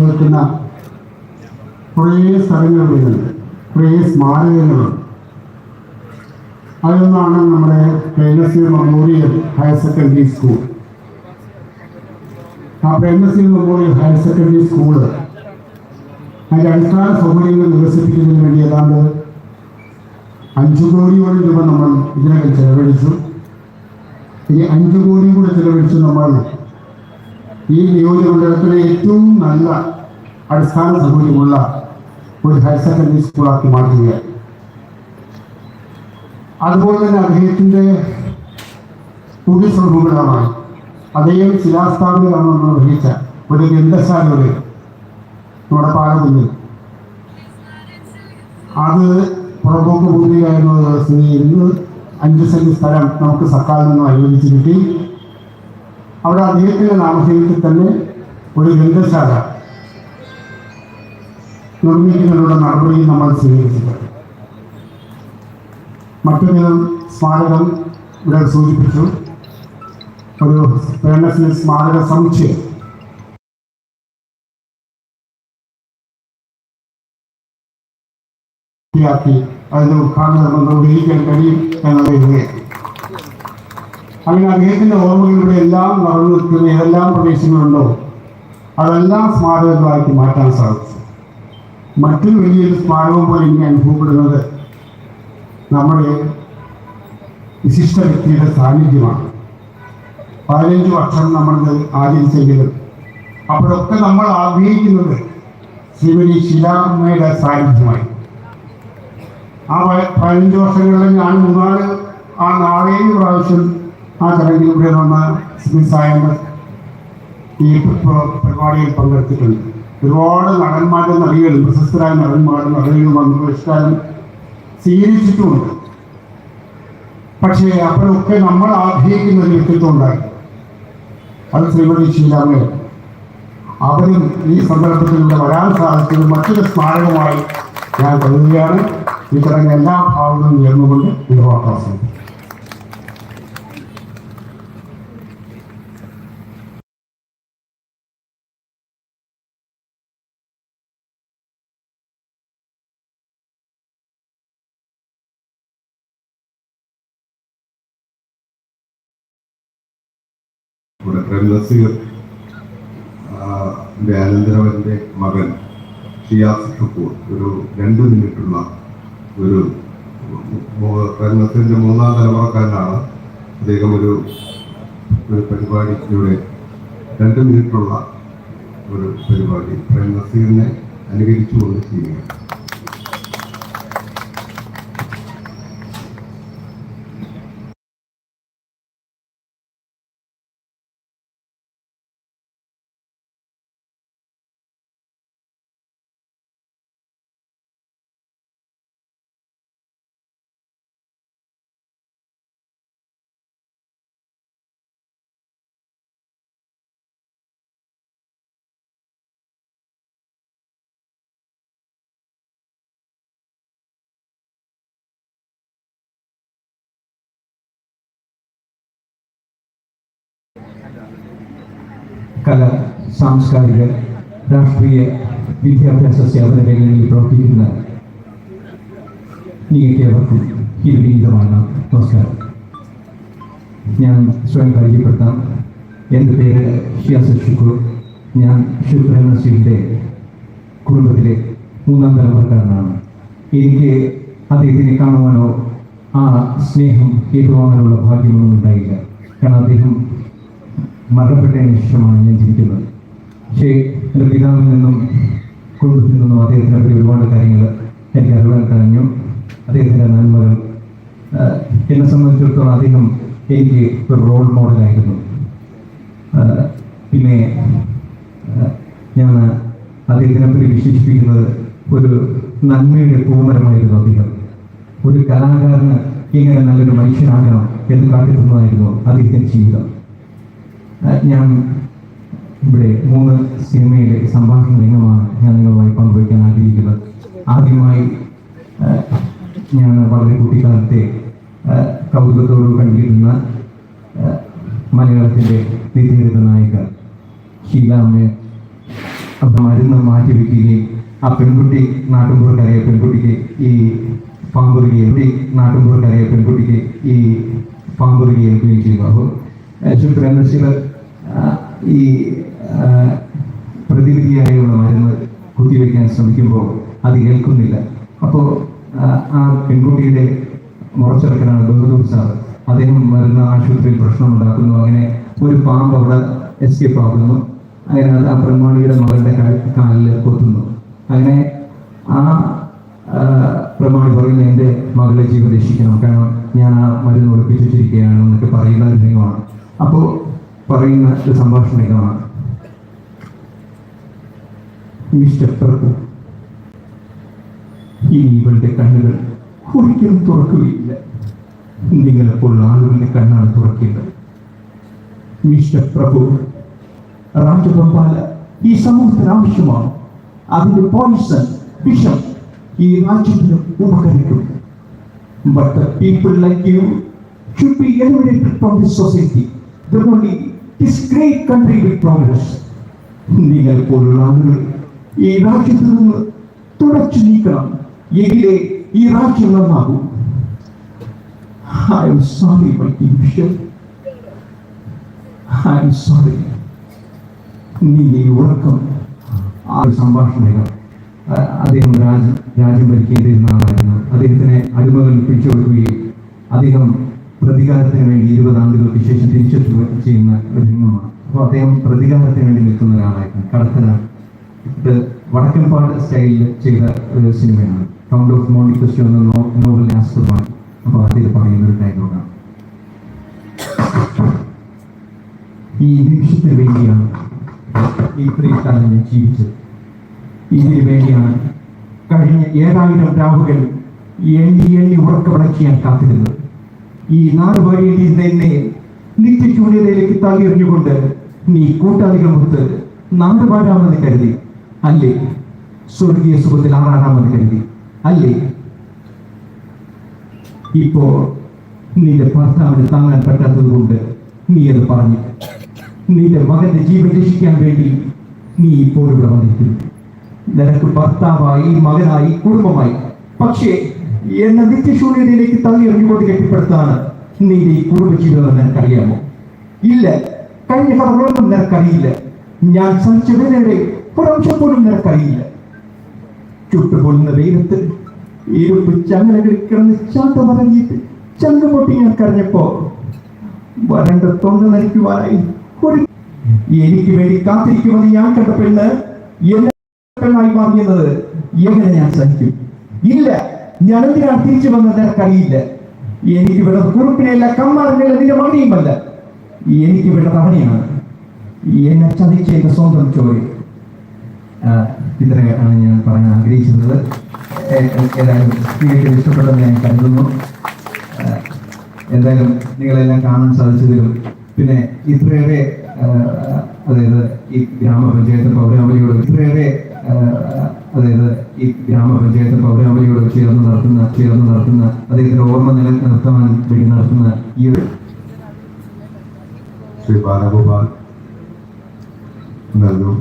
നിൽക്കുന്ന കുറേ സ്ഥലങ്ങൾ വരുന്നുണ്ട് കുറേ സ്മാരകങ്ങളുണ്ട് അതിലൊന്നാണ് നമ്മുടെ Premasi memorial higher secondary school. ആ Premasi memorial higher secondary school അതിന്റെ അടിസ്ഥാന സൗകര്യങ്ങൾ വികസിപ്പിക്കുന്നതിന് വേണ്ടി ഏതാണ്ട് അഞ്ചു കോടിയോളം രൂപ നമ്മൾ ഇതിനകം ചെലവഴിച്ചു. ഈ അഞ്ചു കോടിയും കൂടെ ചെലവഴിച്ച് നമ്മൾ ഈ നിയോജകമണ്ഡലത്തിലെ ഏറ്റവും നല്ല അടിസ്ഥാന സൗകര്യമുള്ള ഒരു ഹയർ സെക്കൻഡറി സ്കൂളാക്കി മാറ്റുകയാണ്. അതുപോലെ തന്നെ അദ്ദേഹത്തിന്റെ പുണ്യസ്വരൂപങ്ങളാണ് അദ്ദേഹം ശിലാസ്ഥാപിതമാണ് നിർവഹിച്ച ഒരു ഗ്രന്ഥശാലയുടെ നമ്മുടെ പാലമുന്നിൽ അത് പുറമ്പോക്ക് ഭൂമിയായിരുന്നത് സ്ഥിതി ഇന്ന് അഞ്ച് സെന്റ് സ്ഥലം നമുക്ക് സർക്കാരിൽ നിന്നും അനുവദിച്ച് കിട്ടി. അവിടെ അദ്ദേഹത്തിന്റെ നാമധേയത്തിൽ തന്നെ ഒരു ഗ്രന്ഥശാല നിർമ്മിക്കുന്നതിനുള്ള നടപടിയും നമ്മൾ സ്വീകരിച്ചിട്ടുണ്ട്. മറ്റൊരു സ്മാരകം ഇവിടെ സൂചിപ്പിച്ചു. ഒരു പ്രേമസിന് സ്മാരക സമുച്ചയം. അതിന്റെ ഉദ്ഘാടനം നിർവഹിക്കാൻ കഴിയും എന്നത് ഇവിടെയാണ്. അങ്ങനെ അദ്ദേഹത്തിന്റെ ഓർമ്മകളിലൂടെ എല്ലാം നടന്നു നിൽക്കുന്ന ഏതെല്ലാം പ്രദേശങ്ങളുണ്ടോ അതെല്ലാം സ്മാരകങ്ങളാക്കി മാറ്റാൻ സാധിച്ചു. മറ്റൊരു വലിയൊരു സ്മാരകം പോലെ എനിക്ക് അനുഭവപ്പെടുന്നത് നമ്മുടെ വിശിഷ്ട വ്യക്തിയുടെ സാന്നിധ്യമാണ്. പതിനഞ്ച് വർഷം നമ്മൾ ആചരിച്ചെങ്കിലും അപ്പോഴൊക്കെ നമ്മൾ ആഗ്രഹിക്കുന്നത് ശ്രീമതി ശിലാമ്മയുടെ സാന്നിധ്യമായി. ആ പതിനഞ്ച് വർഷങ്ങളിൽ ഞാൻ മൂന്നാൽ ആ നാളേഴ് പ്രാവശ്യം ആ ചടങ്ങിൽ ഇവിടെ വന്ന് സായമ്മ ഈ പ്ര- പരിപാടിയിൽ പങ്കെടുത്തിട്ടുണ്ട്. ഒരുപാട് നടന്മാരുടെ നടികളും പ്രശസ്തരായ നടന്മാരും നടികളും വന്ന് പുരസ്കാരം സ്വീകരിച്ചിട്ടുമുണ്ട് പക്ഷേ അപ്പോഴൊക്കെ നമ്മൾ ആഗ്രഹിക്കുന്ന ഒരു വ്യക്തിത്വം ഉണ്ടായി അത് ശ്രീമതി ശീലാമ്മ അവരും ഈ സന്ദർഭത്തിലൂടെ വരാൻ സാധിച്ചത് മറ്റൊരു സ്മാരകമായി ഞാൻ കരുതുകയാണ്. ചടങ്ങ് എല്ലാ ഭാഗങ്ങളും ഉയർന്നുകൊണ്ട് നിർവാഹം പ്രേം നസീർ മകൻ ഷിയാസ് കപൂർ ഒരു രണ്ട് മിനിറ്റുള്ള ഒരു രംഗത്തിന്റെ മൂന്നാം തലമുറക്കാരനാണ്. അദ്ദേഹം ഒരു ഒരു പരിപാടിയുടെ രണ്ട് മിനിറ്റുള്ള ഒരു പരിപാടി പ്രേം നസീറിനെ അനുകരിച്ചുകൊണ്ട് ചെയ്യുക കല സാംസ്കാരിക രാഷ്ട്രീയ വിദ്യാഭ്യാസ സേവന മേഖലയിൽ പ്രവർത്തിക്കുന്ന നിങ്ങൾക്കേവർക്കും ഇത് വിനീതമാണ് നമസ്കാരം. ഞാൻ സ്വയം പരിചയപ്പെടുത്താം. എന്റെ പേര് ഷിയാസ് ഷുക്കൂർ ഞാൻ ഷുക്ര നസീറിന്റെ കുടുംബത്തിലെ മൂന്നാം തലമുറക്കാരനാണ്. എനിക്ക് അദ്ദേഹത്തിനെ കാണുവാനോ ആ സ്നേഹം ഏറ്റുവാങ്ങാനുള്ള ഭാഗ്യമൊന്നും ഉണ്ടായില്ല. കാരണം അദ്ദേഹം മരണപ്പെട്ടതിന് ശേഷമാണ് ഞാൻ ജീവിക്കുന്നത്. പക്ഷേ എന്റെ പിതാവിൽ നിന്നും കുടുംബത്തിൽ നിന്നും അദ്ദേഹത്തിനെ പറ്റി ഒരുപാട് കാര്യങ്ങൾ എനിക്ക് അറിവാൻ കഴിഞ്ഞു. അദ്ദേഹത്തിന്റെ നന്മകൾ എന്നെ സംബന്ധിച്ചിടത്തോളം അദ്ദേഹം എനിക്ക് ഒരു റോൾ മോഡലായിരുന്നു പിന്നെ ഞാൻ അദ്ദേഹത്തിനെ പറ്റി വിശേഷിപ്പിക്കുന്നത് ഒരു നന്മയുടെ പൂമരമായിരുന്നു അദ്ദേഹം. ഒരു കലാകാരന് ഇങ്ങനെ നല്ലൊരു മനുഷ്യനാകണം എന്ന് കാട്ടിത്തന്നതായിരുന്നു അദ്ദേഹത്തിന്റെ ജീവിതം. ഞാൻ ഇവിടെ മൂന്ന് സിനിമയിലെ സംഭാഷണ രംഗമാണ് ഞാൻ നിങ്ങളുമായി പങ്കുവയ്ക്കാൻ ആഗ്രഹിക്കുന്നത്. ആദ്യമായി ഞാൻ വളരെ കുട്ടിക്കാലത്തെ കൗതുകത്തോട് കണ്ടിരുന്ന മലയാളത്തിന്റെ നിത്യഹരിത നായിക ഷീലാമ്മയെ മരുന്ന് മാറ്റി വെക്കുകയും ആ പെൺകുട്ടി നാട്ടിൻപുറക്കാരായ പെൺകുട്ടിക്ക് ഈ പാമ്പ് എവിടെ ഏൽപ്പി പെൺകുട്ടിക്ക് ഈ പാമ്പ് കടി ഏൽക്കുകയും ചെയ്യുന്നു അപ്പോൾ ശുക്രനശിൽ ഈ പ്രതിവിധിയായുള്ള മരുന്ന് കുത്തിവെക്കാൻ ശ്രമിക്കുമ്പോൾ അത് ഏൽക്കുന്നില്ല. അപ്പോൾ ആ പെൺകുട്ടിയുടെ മുറച്ചിറക്കനാണ് ബഹദൂർ സാർ അദ്ദേഹം വരുന്ന ആശുപത്രിയിൽ പ്രശ്നമുണ്ടാക്കുന്നു. അങ്ങനെ ഒരു പാമ്പ് അവിടെ എസ്കേപ്പ് ആകുന്നു അങ്ങനെ അത് ആ പ്രമാണിയുടെ മകളുടെ കാലിൽ കൊത്തുന്നു. അങ്ങനെ ആ പ്രമാണി പറയുന്ന എന്റെ മകളെ ജീവൻ കാരണം ഞാൻ ആ മരുന്ന് ഒളിപ്പിച്ച് എന്നൊക്കെ പറയുന്ന രംഗമാണ് അപ്പോൾ പറയുന്ന ഒരു സംഭാഷണ രംഗമാണ് മിസ്റ്റർ പ്രഭു ഇനി ഇവളുടെ കണ്ണുകൾ ഒരിക്കലും തുറക്കുകയില്ല. നിങ്ങളെപ്പോലുള്ള ആളുകളുടെ കണ്ണാണ് തുറക്കേണ്ടത്. മിസ്റ്റർ പ്രഭു രാജഗോപാല ഈ സമൂഹത്തിന് ആവശ്യമാണ്. അതിന്റെ പോയിസൺ വിഷം ഈ രാജ്യത്തിന് ഉപകരിക്കും. But people like you should be eliminated eliminated the society society. Then only this great country progress. നിങ്ങൾ പോലുള്ള ആളുകൾ ഈ രാജ്യത്ത് നിന്ന് തുടച്ചു നീക്കണം. എങ്കിലേ ഈ രാജ്യം നന്നാകൂ. I'm sorry my division I'm sorry നീ ഉറക്കം ആ സംഭാഷണങ്ങൾ അദ്ദേഹം രാജ്യം രാജ്യം ഭരിക്കേണ്ടിയിരുന്ന ആളായിരുന്നു. അദ്ദേഹത്തിനെ അടിമകൾ പിടിച്ചുകൊടുക്കുകയും അദ്ദേഹം പ്രതികാരത്തിന് വേണ്ടി ഇരുപത് ആണ്ടുകൾക്ക് ശേഷം തിരിച്ചെത്തുക ചെയ്യുന്ന ഒരു രംഗമാണ് അപ്പോൾ അദ്ദേഹം പ്രതികാരത്തിന് വേണ്ടി നിൽക്കുന്ന ഒരാളായിരുന്നു. കടത്തനാണ് ഇത് വടക്കൻപാട് സ്റ്റൈലിൽ ചെയ്ത ഒരു സിനിമയാണ്. കൗണ്ട് ഓഫ് മോണ്ടി ക്രിസ്റ്റോ എന്ന നോവലിനെ ആസ്പദമാക്കി അപ്പോൾ അതിൽ പറയുന്ന ഒരു ഡയലോഗാണ് ഈ നിമിഷത്തിന് വേണ്ടിയാണ് ഇത്രയും കാലം ഞാൻ ജീവിച്ചത്. ഇതിനു വേണ്ടിയാണ് കഴിഞ്ഞ ഏഴായിരം രാഹുകൾ എണ്ണി എണ്ണി ഉറക്കവിളക്കി കാത്തിരുന്നത്. ഈ നാല് വഴിയിൽ നിന്നെ നിത്യശൂന്യതയിലേക്ക് തള്ളിയെറിഞ്ഞുകൊണ്ട് നീ കൂട്ടാളികളുമൊത്ത് നാടുപാടാമെന്ന് കരുതി. അല്ലേ? സ്വർഗീയ സുഖത്തിൽ ആറാടാമെന്ന് കരുതി. അല്ലേ? ഇപ്പോ നിന്റെ ഭർത്താവിന് താങ്ങാൻ പറ്റാത്തത് കൊണ്ട് നീ അത് പറഞ്ഞു. നിന്റെ മകന്റെ ജീവൻ രക്ഷിക്കാൻ വേണ്ടി നീ ഇപ്പോൾ ഇവിടെ വന്നിരിക്കുന്നു. നിനക്ക് ഭർത്താവായി മകനായി കുടുംബമായി. പക്ഷേ എന്നെ നിത്യശൂന്യതയിലേക്ക് തള്ളി എറിഞ്ഞുകൊണ്ട് കെട്ടിപ്പടുത്താണ് നിന്റെ ഈ കുടുംബജീവിതം നിനക്കറിയാമോ ഇല്ല കഴിഞ്ഞ കഥകളൊന്നും നിനക്കറിയില്ല. ഞാൻ സഹിച്ചതിനെ പുറംശം പോലും നിനക്കറിയില്ല. ചുട്ടുപൊള്ളുന്ന വെയിലത്ത് ഇരുമ്പ് ചങ്ങലകളിൽ കിടന്ന് ചാട്ടമറങ്ങിയിട്ട് ചങ്ക പൊട്ടി ഞാൻ കരഞ്ഞപ്പോ വരണ്ട തൊണ്ട നരിക്കുവാനായി ഒരു എനിക്ക് വേണ്ടി കാത്തിരിക്കുമെന്ന് ഞാൻ കണ്ട പെണ്ണ് എന്നെ പെണ്ണായി മാറിയത് എങ്ങനെ ഞാൻ സഹിക്കും? ഇല്ല ഞാൻ എന്തിനാ തിരിച്ചു വന്നത്? എനിക്കറിയില്ല എനിക്ക് വിടത് കുറുപ്പിനെയല്ല കമ്മാറിനെയല്ല നിന്റെ മകനെയുമല്ല എനിക്ക് വിടത് അവനെയാണ് എന്നെ ചതിച്ച എന്റെ സ്വന്തം ചോരി. ഇത്രയാണ് ഞാൻ പറയാൻ ഏ- ഏതായാലും നിങ്ങൾക്ക് ഇഷ്ടപ്പെട്ടെന്ന് ഞാൻ കരുതുന്നു. എന്തായാലും നിങ്ങളെല്ലാം കാണാൻ സാധിച്ചതിലും പിന്നെ ഇത്രയേറെ അതായത് ഈ ഗ്രാമപഞ്ചായത്ത് പൗരാവലിയോട് ഇത്രയേറെ അതായത് ഈ ഗ്രാമപഞ്ചായത്ത് പൗരാവലിയോട് ചേർന്ന് നടത്തുന്ന ചേർന്ന് നടത്തുന്ന അദ്ദേഹത്തിന്റെ ഓർമ്മ നിലനിർത്താൻ വേണ്ടി നടത്തുന്ന ഈ ഒരു ശ്രീ ബാലഗോപാൽ നൽകും.